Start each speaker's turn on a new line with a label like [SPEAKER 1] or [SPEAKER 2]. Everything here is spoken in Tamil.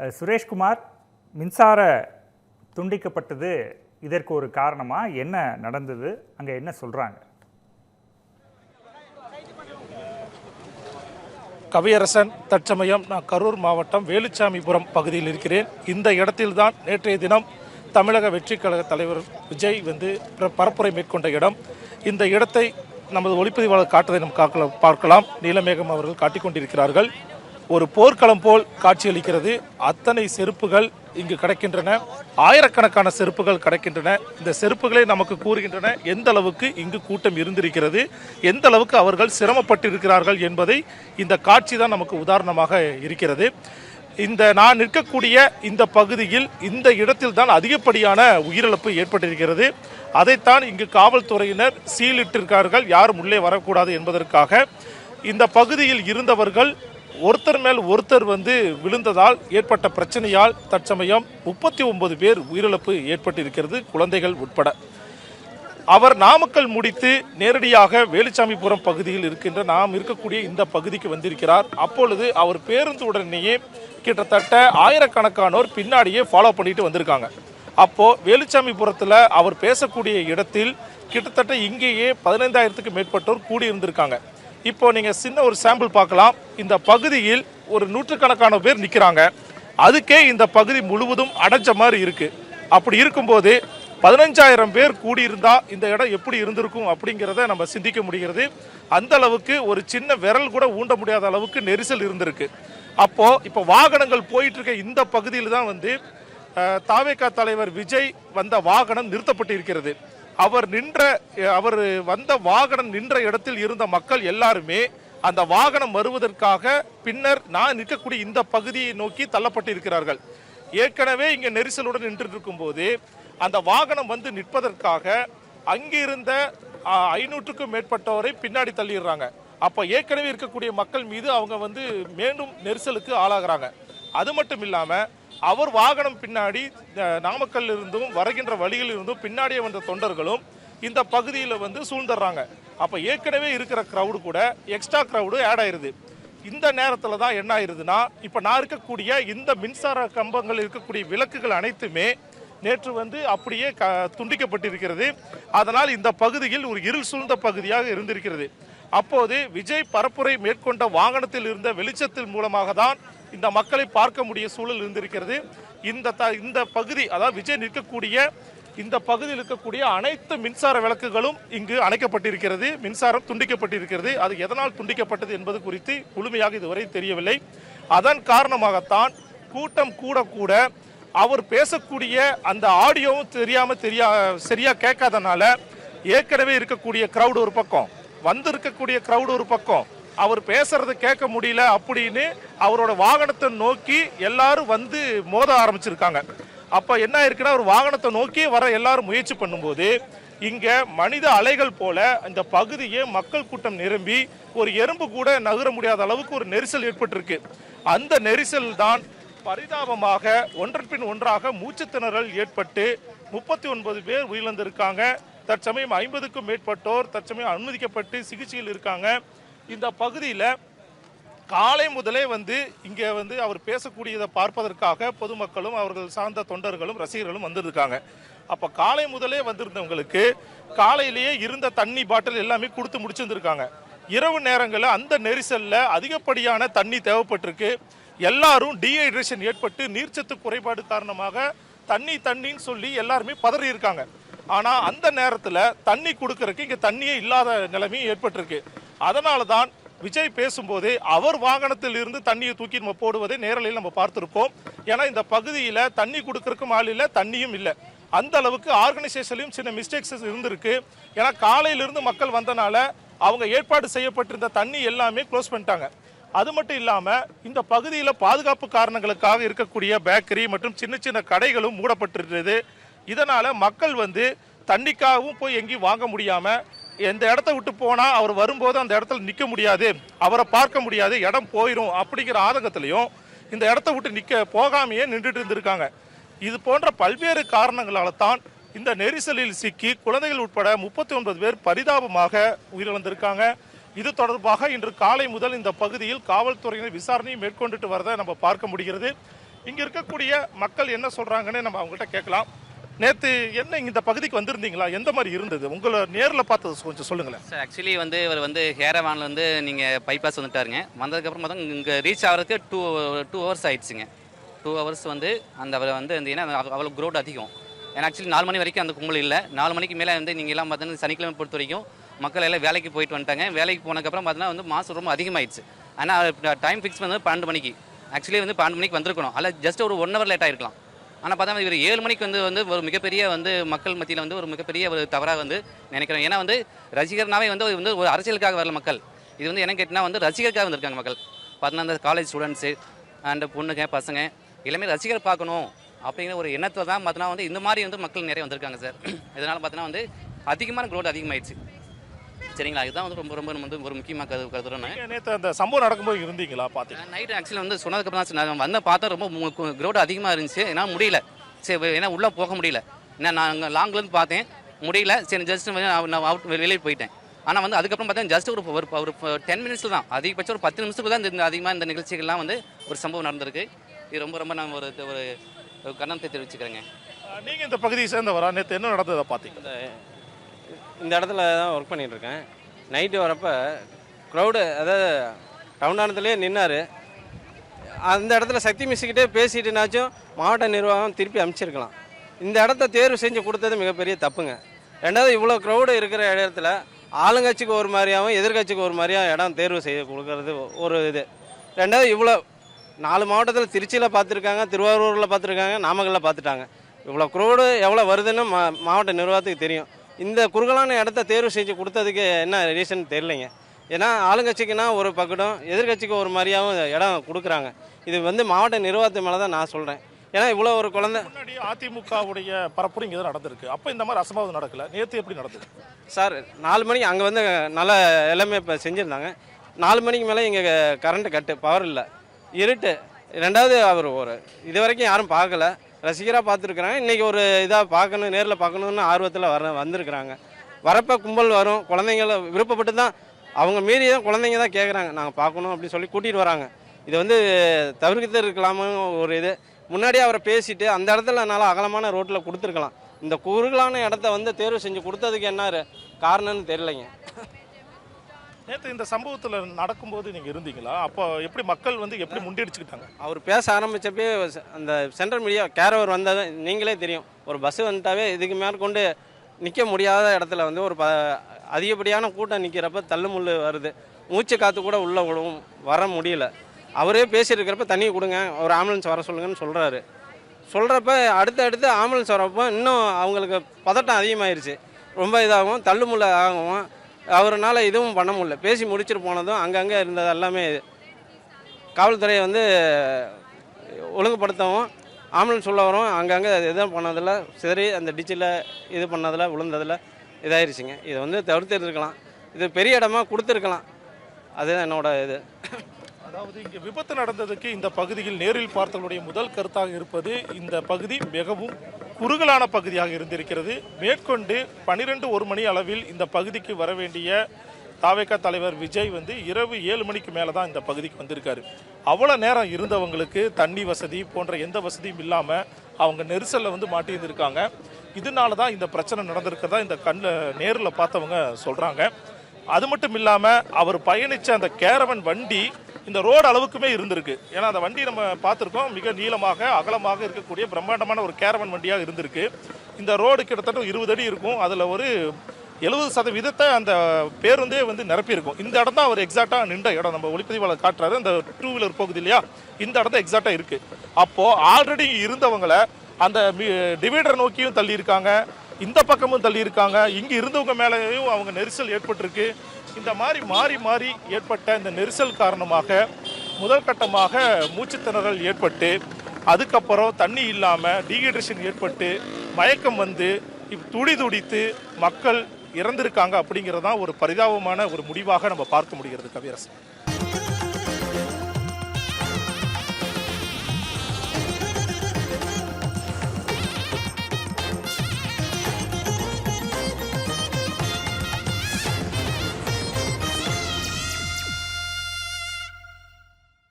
[SPEAKER 1] சுரேஷ்குமார் மின்சார துண்டிக்கப்பட்டது இதற்கு ஒரு காரணமாக என்ன நடந்தது? அங்கே என்ன சொல்கிறாங்க
[SPEAKER 2] கவியரசன் தற்சமயம் நான் கரூர் மாவட்டம் வேலுச்சாமிபுரம் பகுதியில் இருக்கிறேன். இந்த இடத்தில்தான் நேற்றைய தினம் தமிழக வெற்றிக் கழக தலைவர் விஜய் வந்து பரப்புரை மேற்கொண்ட இடம். இந்த இடத்தை நமது ஒளிப்பதிவாளர் காட்டுவதை நாம் பார்க்கலாம். நீலமேகம் அவர்கள் காட்டிக்கொண்டிருக்கிறார்கள் ஒரு போர்க்களம் போல் காட்சியளிக்கிறது. அத்தனை செருப்புகள் இங்கு கிடைக்கின்றன. ஆயிரக்கணக்கான செருப்புகள் கிடைக்கின்றன. இந்த செருப்புகளை நமக்கு கூறுகின்றன. எந்த அளவுக்கு இங்கு கூட்டம் இருந்திருக்கிறது. எந்த அளவுக்கு அவர்கள் சிரமப்பட்டிருக்கிறார்கள் என்பதை இந்த காட்சி தான் நமக்கு உதாரணமாக இருக்கிறது. இந்த நான் நிற்கக்கூடிய இந்த பகுதியில் இந்த இடத்தில் தான் அதிகப்படியான உயிரிழப்பு ஏற்பட்டிருக்கிறது. அதைத்தான் இங்கு காவல்துறையினர் சீலிட்டிருக்கார்கள். யாரும் உள்ளே வரக்கூடாது என்பதற்காக. இந்த பகுதியில் இருந்தவர்கள் ஒருத்தர் மேல் ஒருத்தர் வந்து விழுந்ததால் ஏற்பட்ட பிரச்சனையால் தற்சமயம் முப்பத்தி ஒன்பது பேர் உயிரிழப்பு ஏற்பட்டிருக்கிறது குழந்தைகள் உட்பட. அவர் நாமக்கல் முடித்து நேரடியாக வேலுச்சாமிபுரம் பகுதியில் இருக்கின்ற நாம் இருக்கக்கூடிய இந்த பகுதிக்கு வந்திருக்கிறார். அப்பொழுது அவர் பேருந்து உடனேயே கிட்டத்தட்ட ஆயிரக்கணக்கானோர் பின்னாடியே ஃபாலோ பண்ணிட்டு வந்திருக்காங்க. அப்போ வேலுச்சாமிபுரத்தில் அவர் பேசக்கூடிய இடத்தில் கிட்டத்தட்ட இங்கேயே பதினைந்தாயிரத்துக்கு மேற்பட்டோர் கூடியிருந்திருக்காங்க. இப்போ நீங்கள் சின்ன ஒரு சாம்பிள் பார்க்கலாம். இந்த பகுதியில் ஒரு நூற்றுக்கணக்கான பேர் நிற்கிறாங்க அதுக்கே இந்த பகுதி முழுவதும் அடைஞ்ச மாதிரி இருக்குது அப்படி இருக்கும்போது பதினஞ்சாயிரம் பேர் கூடியிருந்தால் இந்த இடம் எப்படி இருந்திருக்கும் அப்படிங்கிறத நம்ம சிந்திக்க முடிகிறது. அந்த அளவுக்கு ஒரு சின்ன விரல் கூட ஊண்ட முடியாத அளவுக்கு நெரிசல் இருந்திருக்கு. அப்போது இப்போ வாகனங்கள் போயிட்டுருக்க இந்த பகுதியில் தான் வந்து தாவேகா தலைவர் விஜய் வந்த வாகனம் நிறுத்தப்பட்டிருக்கிறது. அவர் நின்ற அவர் வந்த வாகனம் நின்ற இடத்தில் இருந்த மக்கள் எல்லாருமே அந்த வாகனம் வருவதற்காக பின்னர் நான் நிற்கக்கூடிய இந்த பகுதியை நோக்கி தள்ளப்பட்டிருக்கிறார்கள். ஏற்கனவே இங்கே நெரிசலுடன் நின்று இருக்கும்போது அந்த வாகனம் வந்து நிற்பதற்காக அங்கிருந்த ஐநூற்றுக்கும் மேற்பட்டவரை பின்னாடி தள்ளிடுறாங்க. அப்போ ஏற்கனவே இருக்கக்கூடிய மக்கள் மீது அவங்க வந்து மீண்டும் நெரிசலுக்கு ஆளாகிறாங்க. அது மட்டும் இல்லாமல் அவர் வாகனம் பின்னாடி அஹ், நாமக்கல்ல இருந்தும் வருகின்ற வழியில் இருந்தும் பின்னாடியே வந்த தொண்டர்களும் இந்த பகுதியில் வந்து சூழ்ந்துடுறாங்க அப்போ ஏற்கனவே இருக்கிற க்ரௌடு கூட எக்ஸ்ட்ரா க்ரௌடு ஆட் ஆயிருது. இந்த நேரத்தில் தான் என்ன ஆயிருதுன்னா இப்போ நான் இருக்கக்கூடிய இந்த மின்சார கம்பங்கள் இருக்கக்கூடிய விளக்குகள் அனைத்துமே நேற்று வந்து அப்படியே க துண்டிக்கப்பட்டிருக்கிறது. அதனால் இந்த பகுதியில் ஒரு இருள் சூழ்ந்த பகுதியாக இருந்திருக்கிறது. அப்போது விஜய் பரப்புரை மேற்கொண்ட வாகனத்தில் இருந்த வெளிச்சத்தின் மூலமாக தான் இந்த மக்களை பார்க்க முடிய சூழல் இருந்திருக்கிறது. இந்த த இந்த பகுதி அதாவது விஜய் நிற்கக்கூடிய இந்த பகுதியில் இருக்கக்கூடிய அனைத்து மின்சார விளக்குகளும் இங்கு அணைக்கப்பட்டிருக்கிறது. மின்சாரம் துண்டிக்கப்பட்டிருக்கிறது. அது எதனால் துண்டிக்கப்பட்டது என்பது குறித்து முழுமையாக இதுவரை தெரியவில்லை. அதன் காரணமாகத்தான் கூட்டம் கூட கூட அவர் பேசக்கூடிய அந்த ஆடியோவும் தெரியாமல் தெரியா சரியாக கேட்காதனால ஏற்கனவே இருக்கக்கூடிய க்ரௌடு ஒரு பக்கம் வந்திருக்கக்கூடிய க்ரௌடு ஒரு பக்கம் அவர் பேசுறது கேட்க முடியல அப்படின்னு அவரோட வாகனத்தை நோக்கி எல்லாரும் வந்து மோத ஆரம்பிச்சிருக்காங்க. அப்ப என்ன ஆயிருக்குன்னா ஒரு வாகனத்தை நோக்கி வர எல்லாரும் முயற்சி பண்ணும்போது இங்க மனித அலைகள் போல இந்த பகுதியே மக்கள் கூட்டம் நிரம்பி ஒரு எறும்பு கூட நகர முடியாத அளவுக்கு ஒரு நெரிசல் ஏற்பட்டிருக்கு. அந்த நெரிசல் தான் பரிதாபமாக ஒன்றன் பின் ஒன்றாக மூச்சுத்திணறல் ஏற்பட்டு முப்பத்தி ஒன்பது பேர் உயிரிழந்திருக்காங்க. தற்சமயம் ஐம்பதுக்கும் மேற்பட்டோர் தற்சமயம் அனுமதிக்கப்பட்டு சிகிச்சையில் இருக்காங்க. இந்த பகுதியில் காலை முதலே வந்து இங்கே வந்து அவர் பேசக்கூடியதை பார்ப்பதற்காக பொதுமக்களும் அவர்கள் சார்ந்த தொண்டர்களும் ரசிகர்களும் வந்திருக்காங்க. அப்போ காலை முதலே வந்திருந்தவங்களுக்கு காலையிலேயே இருந்த தண்ணி பாட்டில் எல்லாமே கொடுத்து முடிச்சிருந்துருக்காங்க. இரவு நேரங்களில் அந்த நெரிசலில் அதிகப்படியான தண்ணி தேவைப்பட்டிருக்கு. எல்லாரும் டீஹைட்ரேஷன் ஏற்பட்டு நீர்ச்சத்து குறைபாடு காரணமாக தண்ணி தண்ணின்னு சொல்லி எல்லாருமே பதறி இருக்காங்க. அந்த நேரத்தில் தண்ணி கொடுக்கறக்கு இங்கே தண்ணியே இல்லாத நிலைமையும் ஏற்பட்டிருக்கு. அதனால தான் விஜய் பேசும்போது அவர் வாகனத்தில் இருந்து தண்ணியை தூக்கி நம்ம போடுவதை நேரலையில் நம்ம பார்த்துருப்போம். ஏன்னா இந்த பகுதியில் தண்ணி கொடுக்கறக்கும் ஆள் இல்லை தண்ணியும் இல்லை. அந்த அளவுக்கு ஆர்கனைசேஷன்லையும் சின்ன மிஸ்டேக்ஸ் இருந்திருக்கு. ஏன்னா காலையிலிருந்து மக்கள் வந்தனால அவங்க ஏற்பாடு செய்யப்பட்டிருந்த தண்ணி எல்லாமே க்ளோஸ் பண்ணிட்டாங்க. அது மட்டும் இல்லாமல் இந்த பகுதியில் பாதுகாப்பு காரணங்களுக்காக இருக்கக்கூடிய பேக்கரி மற்றும் சின்ன சின்ன கடைகளும் மூடப்பட்டிருந்தது. இதனால் மக்கள் வந்து தண்ணிக்காகவும் போய் எங்கேயும் வாங்க முடியாமல் எந்த இடத்த விட்டு போனால் அவர் வரும்போது அந்த இடத்துல நிற்க முடியாது அவரை பார்க்க முடியாது இடம் போயிடும் அப்படிங்கிற ஆதங்கத்திலையும் இந்த இடத்த விட்டு நிற்க போகாமையே நின்றுட்டு இருந்திருக்காங்க. இது போன்ற பல்வேறு காரணங்களால் தான் இந்த நெரிசலில் சிக்கி குழந்தைகள் உட்பட முப்பத்தி ஒன்பது பேர் பரிதாபமாக உயிரிழந்திருக்காங்க. இது தொடர்பாக இன்று காலை முதல் இந்த பகுதியில் காவல்துறையினர் விசாரணையை மேற்கொண்டுட்டு வரதை நம்ம பார்க்க முடிகிறது. இங்கே இருக்கக்கூடிய மக்கள் என்ன சொல்கிறாங்கன்னு நம்ம அவங்ககிட்ட கேட்கலாம். நேற்று என்ன இந்த பகுதிக்கு வந்திருந்தீங்களா? எந்த மாதிரி இருந்தது? உங்களை நேரில் பார்த்தது கொஞ்சம் சொல்லுங்களேன்.
[SPEAKER 3] சார் ஆக்சுவலி வந்து இவர் வந்து ஹேரவானில் வந்து நீங்கள் பைபாஸ் வந்துட்டாருங்க. வந்ததுக்கப்புறம் பார்த்தா இங்கே ரீச் ஆகிறதுக்கு டூ டூ ஹவர்ஸ் ஆயிடுச்சுங்க. டூ ஹவர்ஸ் வந்து அந்த அவரை வந்து ஏன்னா அவ்வளோ க்ரௌட் அதிகம். ஏன்னா ஆக்சுவலி நாலு மணி வரைக்கும் அந்த கும்பல் இல்லை. நாலு மணிக்கு மேலே வந்து நீங்கள் எல்லாம் பார்த்தீங்கன்னா சனிக்கிழமை பொறுத்த வரைக்கும் மக்கள் எல்லாம் வேலைக்கு போயிட்டு வந்துட்டாங்க. வேலைக்கு போனதுக்கப்புறம் பார்த்தீங்கன்னா வந்து மாதம் ரொம்ப அதிகமாகிடுச்சு ஆனால் டைம் ஃபிக்ஸ் பண்ணது பன்னெண்டு மணிக்கு. ஆக்சுவலி வந்து பன்னெண்டு மணிக்கு வந்திருக்கணும். அல்ல ஜஸ்ட் ஒரு ஒன் ஹவர் லேட் ஆகிருக்கலாம் ஆனால் பார்த்தா இவர் ஏழு மணிக்கு வந்து வந்து ஒரு மிகப்பெரிய வந்து மக்கள் மத்தியில் வந்து ஒரு மிகப்பெரிய ஒரு தவறாக வந்து நினைக்கிறோம். ஏன்னா வந்து ரசிகர்னாவே வந்து வந்து ஒரு அரசியலுக்காக வரல மக்கள். இது வந்து என்ன கேட்டினா வந்து ரசிகருக்காக வந்திருக்காங்க மக்கள். பார்த்தோன்னா அந்த காலேஜ் ஸ்டூடெண்ட்ஸு அண்ட் பொண்ணுங்க பசங்க எல்லாமே ரசிகர் பார்க்கணும் அப்படிங்கிற ஒரு எண்ணத்தில் தான் பார்த்தோன்னா வந்து இந்த மாதிரி வந்து மக்கள் நிறைய வந்திருக்காங்க சார். இதனால் பார்த்தோன்னா வந்து அதிகமான க்ரோத் அதிகமாயிடுச்சு. சரிங்களா? இதுதான் வந்து ரொம்ப ரொம்ப வந்து ஒரு முக்கியமாக கரு கருதுறேன்
[SPEAKER 2] நீங்க நேத்து அந்த சம்பவம் நடக்கும்போது இருந்தீங்களா? பாத்தீங்க
[SPEAKER 3] நைட் ஆக்சுவலி வந்து சொன்னதுக்கப்புறம் தான் நான் வந்த பார்த்தா ரொம்ப க்ரௌட் அதிகமாக இருந்துச்சு. ஏன்னா முடியல. சரி ஏன்னா உள்ளே போக முடியல. ஏன்னா நான் அங்கே லாங்லேருந்து பார்த்தேன். முடியல. சரி ஜஸ்ட் நான் அவுட் வெளியே போயிட்டேன். ஆனால் வந்து அதுக்கப்புறம் பார்த்தா ஜஸ்ட் ஒரு ஒரு ஒரு டென் மினிட்ஸ் தான். அதிகபட்சம் ஒரு பத்து நிமிஷத்துக்கு தான் இந்த அதிகமாக இந்த நிகழ்ச்சிகள்லாம் வந்து ஒரு சம்பவம் நடந்திருக்கு. இது ரொம்ப ரொம்ப நான் ஒரு ஒரு கண்ணத்தை தெரிவிச்சுக்கிறேங்க.
[SPEAKER 2] அஹ் நீங்க இந்த பகுதியை சேர்ந்தவரா? நேத்து என்ன நடந்ததை பாத்தீங்க
[SPEAKER 4] இந்த இடத்துல தான் ஒர்க் பண்ணிகிட்ருக்கேன் நைட்டு வரப்போ க்ரௌடு அதாவது டவுனானத்துலேயே நின்னார். அந்த இடத்துல சக்தி மிஸ்கிட்டே பேசிட்டுனாச்சும் மாவட்ட நிர்வாகம் திருப்பி அனுப்பிச்சிருக்கலாம் இந்த இடத்த தேர்வு செஞ்சு கொடுத்தது மிகப்பெரிய தப்புங்க. ரெண்டாவது இவ்வளோ க்ரௌடு இருக்கிற இடத்துல ஆளுங்கட்சிக்கு ஒரு மாதிரியாகவும் எதிர்க்கட்சிக்கு ஒரு மாதிரியாக இடம் தேர்வு செய்ய கொடுக்கறது ஒரு இது. ரெண்டாவது இவ்வளோ நாலு மாவட்டத்தில் திருச்சியில் பார்த்துருக்காங்க திருவாரூரில் பார்த்துருக்காங்க நாமக்கல்லில் பார்த்துட்டாங்க. இவ்வளோ க்ரௌடு எவ்வளோ வருதுன்னு மா மாவட்ட நிர்வாகத்துக்கு தெரியும். இந்த குறுகலான இடத்த தேர்வு செஞ்சு கொடுத்ததுக்கு என்ன ரீசன் தெரியலைங்க. ஏன்னா ஆளுங்கட்சிக்குன்னா ஒரு பக்கடம் எதிர்க்கட்சிக்கு ஒரு மாதிரியாகவும் இடம் கொடுக்குறாங்க. இது வந்து மாவட்ட நிர்வாகத்து மேலே தான் நான் சொல்கிறேன் ஏன்னா இவ்வளோ ஒரு குழந்தை
[SPEAKER 2] முன்னாடி அதிமுகவுடைய பரப்புரை இங்கே தான் நடந்திருக்கு. அப்ப இந்த மாதிரி அசம்பாவிதம் நடக்கல. நேத்து எப்படி நடந்தது?
[SPEAKER 4] சார் நாலு மணிக்கு அங்கே வந்து நல்ல எல்லாமே இப்போ செஞ்சுருந்தாங்க. நாலு மணிக்கு மேலே இங்கே கரண்ட்டு கட்டு பவர் இல்லை. இருட்டு. ரெண்டாவது அவர் ஒரு இது வரைக்கும் யாரும் பார்க்கல. ரசிகராக பார்த்துருக்குறாங்க. இன்றைக்கி ஒரு இதாக பார்க்கணும் நேரில் பார்க்கணுன்னு ஆர்வத்தில் வர வந்திருக்கிறாங்க. வரப்போ கும்பல் வரும். குழந்தைங்கள விருப்பப்பட்டு தான் அவங்க மீறி தான் குழந்தைங்க தான் கேட்குறாங்க நாங்கள் பார்க்கணும் அப்படின்னு சொல்லி கூட்டிகிட்டு வராங்க. இது வந்து தவிர்த்து இருக்கலாமோ ஒரு இது. முன்னாடியே அவரை பேசிட்டு அந்த இடத்துல நல்லா அகலமான ரோட்டில் கொடுத்துருக்கலாம். இந்த குறுகலான இடத்த வந்து தேர்வு செஞ்சு கொடுத்ததுக்கு என்ன காரணம்னு தெரியலைங்க.
[SPEAKER 2] நேற்று இந்த சம்பவத்தில் நடக்கும்போது நீங்கள் இருந்தீங்களா? அப்போ எப்படி மக்கள் வந்து எப்படி முண்டியடிச்சுக்கிட்டாங்க?
[SPEAKER 4] அவர் பேச ஆரம்பித்தப்பே அந்த சென்ட்ரல் மீடியா கேரவர் வந்தது நீங்களே தெரியும். ஒரு பஸ்ஸு வந்துட்டாவே இதுக்கு மேற்கொண்டு நிற்க முடியாத இடத்துல வந்து ஒரு ப அதிகப்படியான கூட்டம் நிற்கிறப்ப தள்ளுமுள்ளு வருது. மூச்சு காற்று கூட உள்ளே விழுவும் வர முடியல. அவரே பேசியிருக்கிறப்ப தண்ணி கொடுங்க ஒரு ஆம்புலன்ஸ் வர சொல்லுங்கன்னு சொல்கிறாரு சொல்கிறப்ப அடுத்து அடுத்து ஆம்புலன்ஸ் வரப்போ இன்னும் அவங்களுக்கு பதட்டம் அதிகமாயிருச்சு. ரொம்ப இதாகும் தள்ளுமுள்ள ஆகும் அவரால் இதுவும் பண்ண முடியல. பேசி முடிச்சுட்டு போனதும் அங்கங்கே இருந்தது எல்லாமே. காவல்துறையை வந்து ஒழுங்குபடுத்தவும் ஆம்புலன்ஸ் உள்ள வரும் அங்கங்கே எதுவும் பண்ணதில் சரி அந்த டிச்சில் இது பண்ணதில் விழுந்ததில் இதாயிருச்சுங்க. இதை வந்து தவிர்த்துருக்கலாம். இது பெரிய இடமா கொடுத்துருக்கலாம். அதுதான் என்னோட இது.
[SPEAKER 2] அதாவது இங்கே விபத்து நடந்ததுக்கு இந்த பகுதியில் நேரில் பார்த்தவனுடைய முதல் கருத்தாக இருப்பது இந்த பகுதி மிகவும் குறுகலான பகுதியாக இருந்திருக்கிறது. மேற்கொண்டு பனிரெண்டு ஒரு மணி அளவில் இந்த பகுதிக்கு வர வேண்டிய தாவேக்கா தலைவர் விஜய் வந்து இரவு ஏழு மணிக்கு மேலே தான் இந்த பகுதிக்கு வந்திருக்காரு. அவ்வளோ நேரம் இருந்தவங்களுக்கு தண்ணி வசதி போன்ற எந்த வசதியும் இல்லாமல் அவங்க நெரிசலில் வந்து மாட்டியிருந்திருக்காங்க. இதனால தான் இந்த பிரச்சனை நடந்திருக்கிறதா இந்த கண்ணில் நேரில் பார்த்தவங்க சொல்கிறாங்க அது மட்டும் இல்லாமல் அவர் பயணித்த அந்த கேரவன் வண்டி இந்த ரோடு அளவுக்குமே இருந்திருக்கு. ஏன்னா அந்த வண்டி நம்ம பார்த்துருக்கோம். மிக நீளமாக அகலமாக இருக்கக்கூடிய பிரம்மாண்டமான ஒரு கேரவன் வண்டியாக இருந்திருக்கு. இந்த ரோடு கிட்டத்தட்ட இருபது அடி இருக்கும். அதில் ஒரு எழுபது சதவீதத்தை அந்த பேருந்தே வந்து நிரப்பியிருக்கும். இந்த இடம் தான் அவர் எக்ஸாக்டாக நின்ற இடம். நம்ம ஒளிப்பதிவாளர் காட்டுறாரு. அந்த டூ வீலர் போகுது இல்லையா? இந்த இடம் தான் எக்ஸாக்டாக இருக்குது அப்போது ஆல்ரெடி இருந்தவங்களை அந்த டிவைடர் நோக்கியும் தள்ளியிருக்காங்க. இந்த பக்கமும் தள்ளியிருக்காங்க. இங்கே இருந்தவங்க மேலேயும் அவங்க நெரிசல் ஏற்பட்டிருக்கு. இந்த மாதிரி மாறி மாறி ஏற்பட்ட இந்த நெரிசல் காரணமாக முதல் கட்டமாக மூச்சுத்திணறல் ஏற்பட்டு அதுக்கப்புறம் தண்ணி இல்லாமல் டீஹைட்ரேஷன் ஏற்பட்டு மயக்கம் வந்து இப் துடி துடித்து மக்கள் இறந்திருக்காங்க அப்படிங்கிறது தான் ஒரு பரிதாபமான ஒரு முடிவாக நம்ம பார்க்க முடிகிறது கவியரசன்.